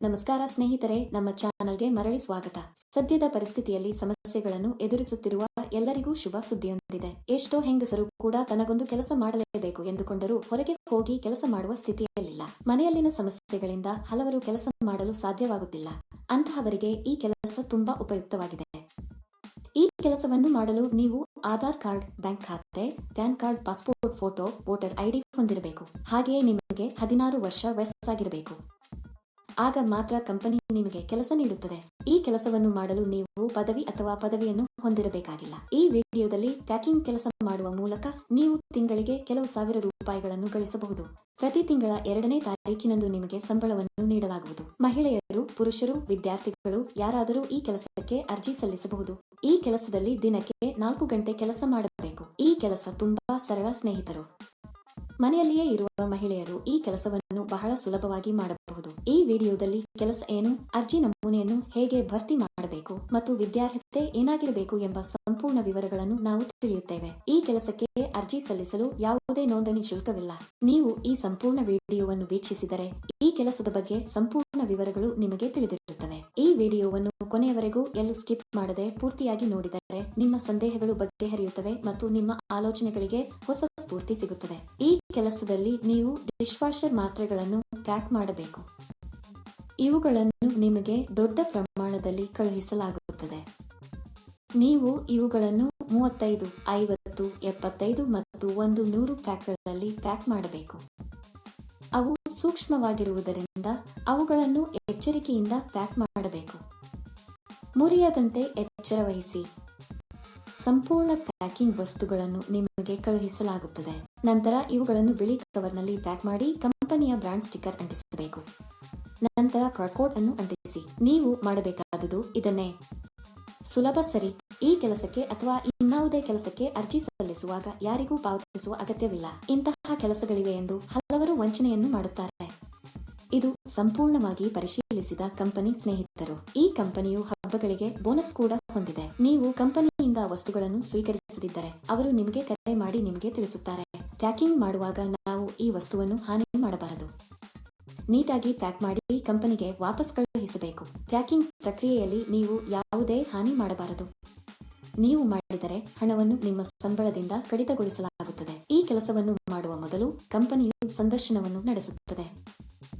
ನಮಸ್ಕಾರ ಸ್ನೇಹಿತರೆ, ನಮ್ಮ ಚಾನಲ್ಗೆ ಮರಳಿ ಸ್ವಾಗತ. ಸದ್ಯದ ಪರಿಸ್ಥಿತಿಯಲ್ಲಿ ಸಮಸ್ಯೆಗಳನ್ನು ಎದುರಿಸುತ್ತಿರುವ ಎಲ್ಲರಿಗೂ ಶುಭ ಸುದ್ದಿಯೊಂದಿದೆ. ಎಷ್ಟೋ ಹೆಂಗಸರು ಕೂಡ ತನಗೊಂದು ಕೆಲಸ ಮಾಡಲೇಬೇಕು ಎಂದುಕೊಂಡರೂ ಹೊರಗೆ ಹೋಗಿ ಕೆಲಸ ಮಾಡುವ ಸ್ಥಿತಿಯಲ್ಲಿಲ್ಲ. ಮನೆಯಲ್ಲಿನ ಸಮಸ್ಯೆಗಳಿಂದ ಹಲವರು ಕೆಲಸ ಮಾಡಲು ಸಾಧ್ಯವಾಗುತ್ತಿಲ್ಲ. ಅಂತಹವರಿಗೆ ಈ ಕೆಲಸ ತುಂಬಾ ಉಪಯುಕ್ತವಾಗಿದೆ. ಈ ಕೆಲಸವನ್ನು ಮಾಡಲು ನೀವು ಆಧಾರ್ ಕಾರ್ಡ್, ಬ್ಯಾಂಕ್ ಖಾತೆ, PAN card, passport photo, voter ID ಹೊಂದಿರಬೇಕು. ಹಾಗೆಯೇ ನಿಮಗೆ ಹದಿನಾರು ವರ್ಷ ವಯಸ್ಸಾಗಿರಬೇಕು. ಆಗ ಮಾತ್ರ ಕಂಪನಿ ನಿಮಗೆ ಕೆಲಸ ನೀಡುತ್ತದೆ. ಈ ಕೆಲಸವನ್ನು ಮಾಡಲು ನೀವು ಪದವಿ ಅಥವಾ ಪದವಿಯನ್ನು ಹೊಂದಿರಬೇಕಾಗಿಲ್ಲ. ಈ ವಿಡಿಯೋದಲ್ಲಿ ಪ್ಯಾಕಿಂಗ್ ಕೆಲಸ ಮಾಡುವ ಮೂಲಕ ನೀವು ತಿಂಗಳಿಗೆ ಕೆಲವು ಸಾವಿರ ರೂಪಾಯಿಗಳನ್ನು ಗಳಿಸಬಹುದು. ಪ್ರತಿ ತಿಂಗಳ ಎರಡನೇ ತಾರೀಕಿನಂದು ನಿಮಗೆ ಸಂಬಳವನ್ನು ನೀಡಲಾಗುವುದು. ಮಹಿಳೆಯರು, ಪುರುಷರು, ವಿದ್ಯಾರ್ಥಿಗಳು ಯಾರಾದರೂ ಈ ಕೆಲಸಕ್ಕೆ ಅರ್ಜಿ ಸಲ್ಲಿಸಬಹುದು. ಈ ಕೆಲಸದಲ್ಲಿ ದಿನಕ್ಕೆ ನಾಲ್ಕು ಗಂಟೆ ಕೆಲಸ ಮಾಡಬೇಕು. ಈ ಕೆಲಸ ತುಂಬಾ ಸರಳ ಸ್ನೇಹಿತರು. ಮನೆಯಲ್ಲಿಯೇ ಇರುವ ಮಹಿಳೆಯರು ಈ ಕೆಲಸವನ್ನು ಬಹಳ ಸುಲಭವಾಗಿ ಮಾಡಬಹುದು. ಈ ವಿಡಿಯೋದಲ್ಲಿ ಕೆಲಸ ಏನು, ಅರ್ಜಿ ನಮೂನೆಯನ್ನು ಹೇಗೆ ಭರ್ತಿ ಮಾಡಬೇಕು ಮತ್ತು ವಿದ್ಯಾರ್ಹತೆ ಏನಾಗಿರಬೇಕು ಎಂಬ ಸಂಪೂರ್ಣ ವಿವರಗಳನ್ನು ನಾವು ತಿಳಿಯುತ್ತೇವೆ. ಈ ಕೆಲಸಕ್ಕೆ ಅರ್ಜಿ ಸಲ್ಲಿಸಲು ಯಾವುದೇ ನೋಂದಣಿ ಶುಲ್ಕವಿಲ್ಲ. ನೀವು ಈ ಸಂಪೂರ್ಣ ವಿಡಿಯೋವನ್ನು ವೀಕ್ಷಿಸಿದರೆ ಕೆಲಸದ ಬಗ್ಗೆ ಸಂಪೂರ್ಣ ವಿವರಗಳು ನಿಮಗೆ ತಿಳಿದಿರುತ್ತವೆ. ಈ ವಿಡಿಯೋವನ್ನು ಕೊನೆಯವರೆಗೂ ಎಲ್ಲೂ ಸ್ಕಿಪ್ ಮಾಡದೆ ಪೂರ್ತಿಯಾಗಿ ನೋಡಿದರೆ ನಿಮ್ಮ ಸಂದೇಹಗಳು ಬಗೆಹರಿಯುತ್ತವೆ ಮತ್ತು ನಿಮ್ಮ ಆಲೋಚನೆಗಳಿಗೆ ಹೊಸ ಸ್ಫೂರ್ತಿ ಸಿಗುತ್ತದೆ. ಈ ಕೆಲಸದಲ್ಲಿ ನೀವು ಡಿಶ್ ವಾಷರ್ ಮಾತ್ರೆಗಳನ್ನು ಪ್ಯಾಕ್ ಮಾಡಬೇಕು. ಇವುಗಳನ್ನು ನಿಮಗೆ ದೊಡ್ಡ ಪ್ರಮಾಣದಲ್ಲಿ ಕಳುಹಿಸಲಾಗುತ್ತದೆ. ನೀವು ಇವುಗಳನ್ನು ಮೂವತ್ತೈದು, ಐವತ್ತು, ಎಪ್ಪತ್ತೈದು ಮತ್ತು ಒಂದು ನೂರು ಪ್ಯಾಕ್ಗಳಲ್ಲಿ ಪ್ಯಾಕ್ ಮಾಡಬೇಕು. ಅವು ಸೂಕ್ಷ್ಮವಾಗಿರುವುದರಿಂದ ಅವುಗಳನ್ನು ಎಚ್ಚರಿಕೆಯಿಂದ ಪ್ಯಾಕ್ ಮಾಡಬೇಕು. ಮುರಿಯದಂತೆ ಎಚ್ಚರ ವಹಿಸಿ. ಸಂಪೂರ್ಣ ಪ್ಯಾಕಿಂಗ್ ವಸ್ತುಗಳನ್ನು ನಿಮಗೆ ಕಳುಹಿಸಲಾಗುತ್ತದೆ. ನಂತರ ಇವುಗಳನ್ನು ಬಿಳಿ ಕವರ್ನಲ್ಲಿ ಪ್ಯಾಕ್ ಮಾಡಿ ಕಂಪನಿಯ ಬ್ರಾಂಡ್ ಸ್ಟಿಕ್ಕರ್ ಅಂಟಿಸಬೇಕು. ನಂತರ ಕಾರ್ಕೋಟ್ ಅನ್ನು ಅಂಟಿಸಿ. ನೀವು ಮಾಡಬೇಕಾದುದು ಇದನ್ನೇ. ಸುಲಭ ಸರಿ. ಈ ಕೆಲಸಕ್ಕೆ ಅಥವಾ ಇನ್ನಾವುದೇ ಕೆಲಸಕ್ಕೆ ಅರ್ಜಿ ಸಲ್ಲಿಸುವಾಗ ಯಾರಿಗೂ ಪಾವತಿಸುವ ಅಗತ್ಯವಿಲ್ಲ. ಇಂತಹ ಕೆಲಸಗಳಿವೆ ಎಂದು ಹಲವರು ವಂಚನೆಯನ್ನು ಮಾಡುತ್ತಾರೆ. ಇದು ಸಂಪೂರ್ಣವಾಗಿ ಪರಿಶೀಲಿಸಿದ ಕಂಪನಿ ಸ್ನೇಹಿತರು. ಈ ಕಂಪನಿಯು ಹಬ್ಬಗಳಿಗೆ ಬೋನಸ್ ಕೂಡ ಹೊಂದಿದೆ. ನೀವು ಕಂಪನಿಯಿಂದ ವಸ್ತುಗಳನ್ನು ಸ್ವೀಕರಿಸದಿದ್ದರೆ ಅವರು ನಿಮಗೆ ಕರೆ ಮಾಡಿ ನಿಮಗೆ ತಿಳಿಸುತ್ತಾರೆ. ಪ್ಯಾಕಿಂಗ್ ಮಾಡುವಾಗ ನಾವು ಈ ವಸ್ತುವನ್ನು ಹಾನಿ ಮಾಡಬಾರದು. ನೀಟಾಗಿ ಪ್ಯಾಕ್ ಮಾಡಿ ಕಂಪನಿಗೆ ವಾಪಸ್ ಕಳುಹಿಸಬೇಕು. ಪ್ಯಾಕಿಂಗ್ ಪ್ರಕ್ರಿಯೆಯಲ್ಲಿ ನೀವು ಯಾವುದೇ ಹಾನಿ ಮಾಡಬಾರದು. ನೀವು ಮಾಡಿದರೆ ಹಣವನ್ನು ನಿಮ್ಮ ಸಂಬಳದಿಂದ ಕಡಿತಗೊಳಿಸಲಾಗುತ್ತದೆ. ಈ ಕೆಲಸವನ್ನು ಮಾಡುವ ಮೊದಲು ಕಂಪನಿಯು ಸಂದರ್ಶನವನ್ನು ನಡೆಸುತ್ತದೆ.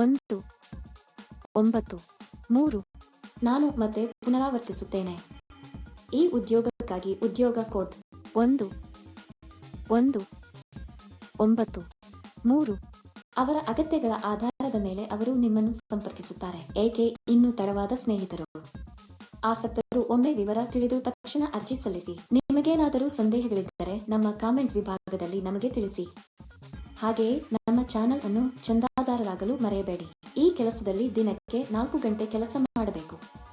ಒಂದು, ಒಂಬತ್ತು, ಮೂರು ನಾನು ಮತ್ತೆ ಪುನರಾವರ್ತಿಸುತ್ತೇನೆ. ಈ ಉದ್ಯೋಗಕ್ಕಾಗಿ ಉದ್ಯೋಗ ಕೋಡ್ ಒಂದು ಒಂದು, ಒಂಬತ್ತು, ಮೂರು ಅವರ ಅಗತ್ಯಗಳ ಆಧಾರದ ಮೇಲೆ ಅವರು ನಿಮ್ಮನ್ನು ಸಂಪರ್ಕಿಸುತ್ತಾರೆ, ಏಕೆ ಇನ್ನೂ ತಡವಾದ ಸ್ನೇಹಿತರು? ಆಸಕ್ತರು ಒಮ್ಮೆ ವಿವರ ತಿಳಿದು ತಕ್ಷಣ ಅರ್ಜಿ ಸಲ್ಲಿಸಿ, ನಿಮಗೇನಾದರೂ ಸಂದೇಹಗಳಿದ್ದರೆ ನಮ್ಮ ಕಾಮೆಂಟ್ ವಿಭಾಗದಲ್ಲಿ ನಮಗೆ ತಿಳಿಸಿ. ಹಾಗೆಯೇ ನಮ್ಮ ಚಾನೆಲ್ ಅನ್ನು ಚಂದಾದಾರರಾಗಲು ಮರೆಯಬೇಡಿ. ಈ ಕೆಲಸದಲ್ಲಿ ದಿನಕ್ಕೆ ನಾಲ್ಕು ಗಂಟೆ ಕೆಲಸ ಮಾಡಬೇಕು.